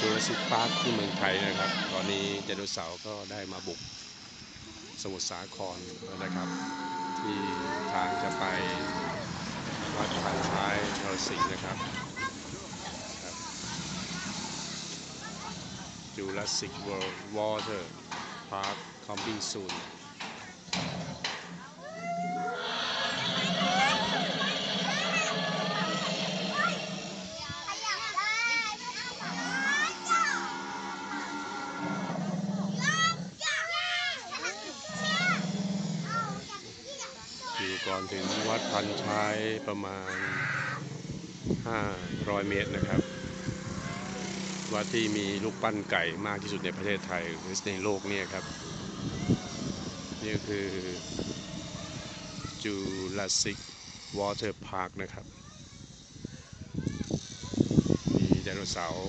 จูราสสิกพาร์คที่เมืองไทยนะครับ ตอนนี้ไดโนเสาร์ก็ได้มาบุกสมุทรสาครนะครับ ที่ทางจะไปวัดพันท้ายนรสิงห์นะครับจูราสสิกเวิลด์วอเตอร์พาร์คคอมบิ้งซูน ก่อนถึงวัดพันท้ายประมาณ 500 เมตรนะครับ วัดที่มีลูกปั้นไก่มากที่สุดในประเทศไทยหรือในโลกเนี่ยครับ นี่คือจูราสสิกวอเตอร์พาร์คนะครับ มีไดโนเสาร์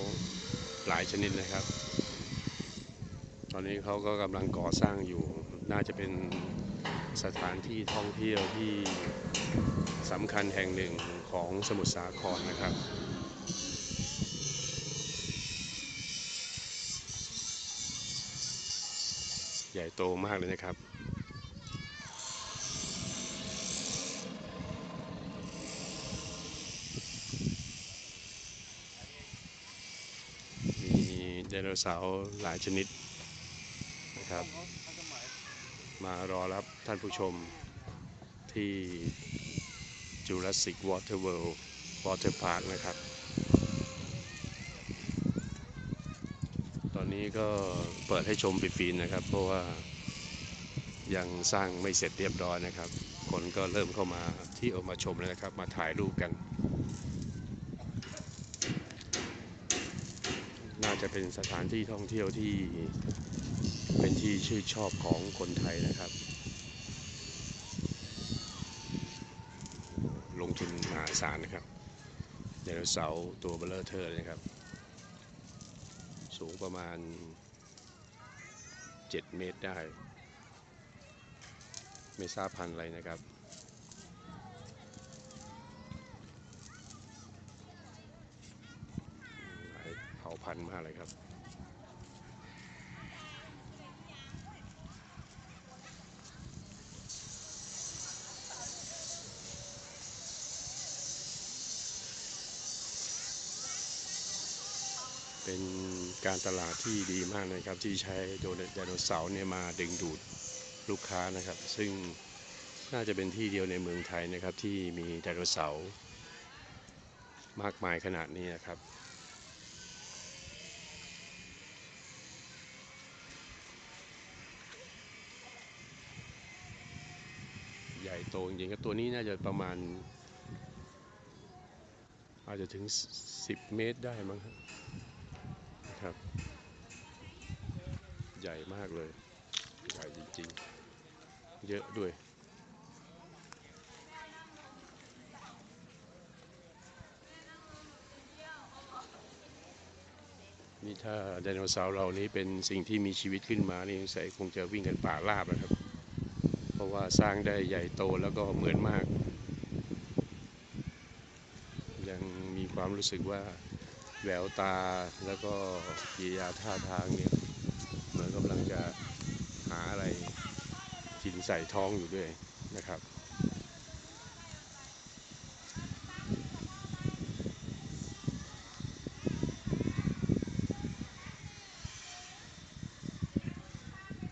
หลายชนิดนะครับ ตอนนี้เขาก็กำลังก่อสร้างอยู่น่าจะเป็น สถานที่ท่องเที่ยวที่สำคัญแห่งหนึ่งของสมุทรสาครนะครับ ใหญ่โตมากเลยนะครับมีไดโนเสาร์หลายชนิดนะครับ มารอรับท่านผู้ชมที่ Jurassic Water World Water Park นะครับ ตอนนี้ก็เปิดให้ชมฟรีๆนะครับ เพราะว่ายังสร้างไม่เสร็จเรียบร้อยนะครับ คนก็เริ่มเข้ามาที่ออกมาชมแล้วนะครับ มาถ่ายรูปกัน น่าจะเป็นสถานที่ท่องเที่ยวที่ เป็นที่ชื่นชอบของคนไทยนะครับ ลงทุนมหาศาลนะครับไดโนเสาร์ตัวเบลเลอร์เทอร์เลยนะครับ สูงประมาณ 7 เมตรได้ ไม่ทราบพันธุ์อะไรนะครับหลายเผ่าพันธุ์มากเลยครับ เป็นการตลาดที่ดีมากนะครับ ที่ใช้โดไดโนเสาร์เนี่ยมาดึงดูดลูกค้านะครับ ซึ่งน่าจะเป็นที่เดียวในเมืองไทยนะครับ ที่มีไดโนเสาร์มากมายขนาดนี้นะครับใหญ่โตจริงๆครับตัวนี้น่าจะประมาณ อาจจะถึง 10 เมตรได้มั้งครับ ครับ ใหญ่มากเลย ใหญ่จริงๆ เยอะด้วยนี่ถ้าไดโนเสาร์เรานี้เป็นสิ่งที่มีชีวิตขึ้นมานี่สงสัยคงจะวิ่งกันป่าราบนะครับ เพราะว่าสร้างได้ใหญ่โตแล้วก็เหมือนมาก ยังมีความรู้สึกว่า แววตาแล้วก็กิริยาท่าทางเนี่ย เหมือนกำลังจะหาอะไรกินใส่ท้องอยู่ด้วยนะครับ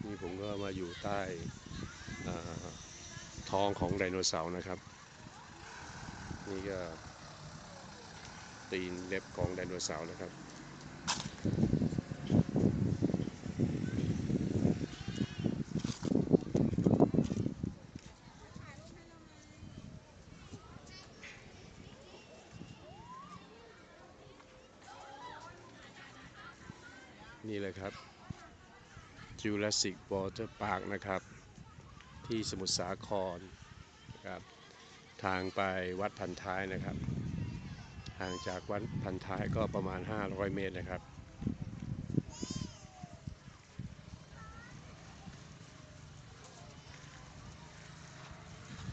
นี่ผมก็มาอยู่ใต้ท้องของไดโนเสาร์นะครับ นี่ก็ ตีนเล็บของไดโนเสาร์นะครับ นี่เลยครับ Jurassic Water Park นะครับ ที่สมุทรสาครนะครับ ทางไปวัดพันท้ายนะครับ ห่างจากวัดพันท้ายก็ประมาณ 500 เมตรนะครับ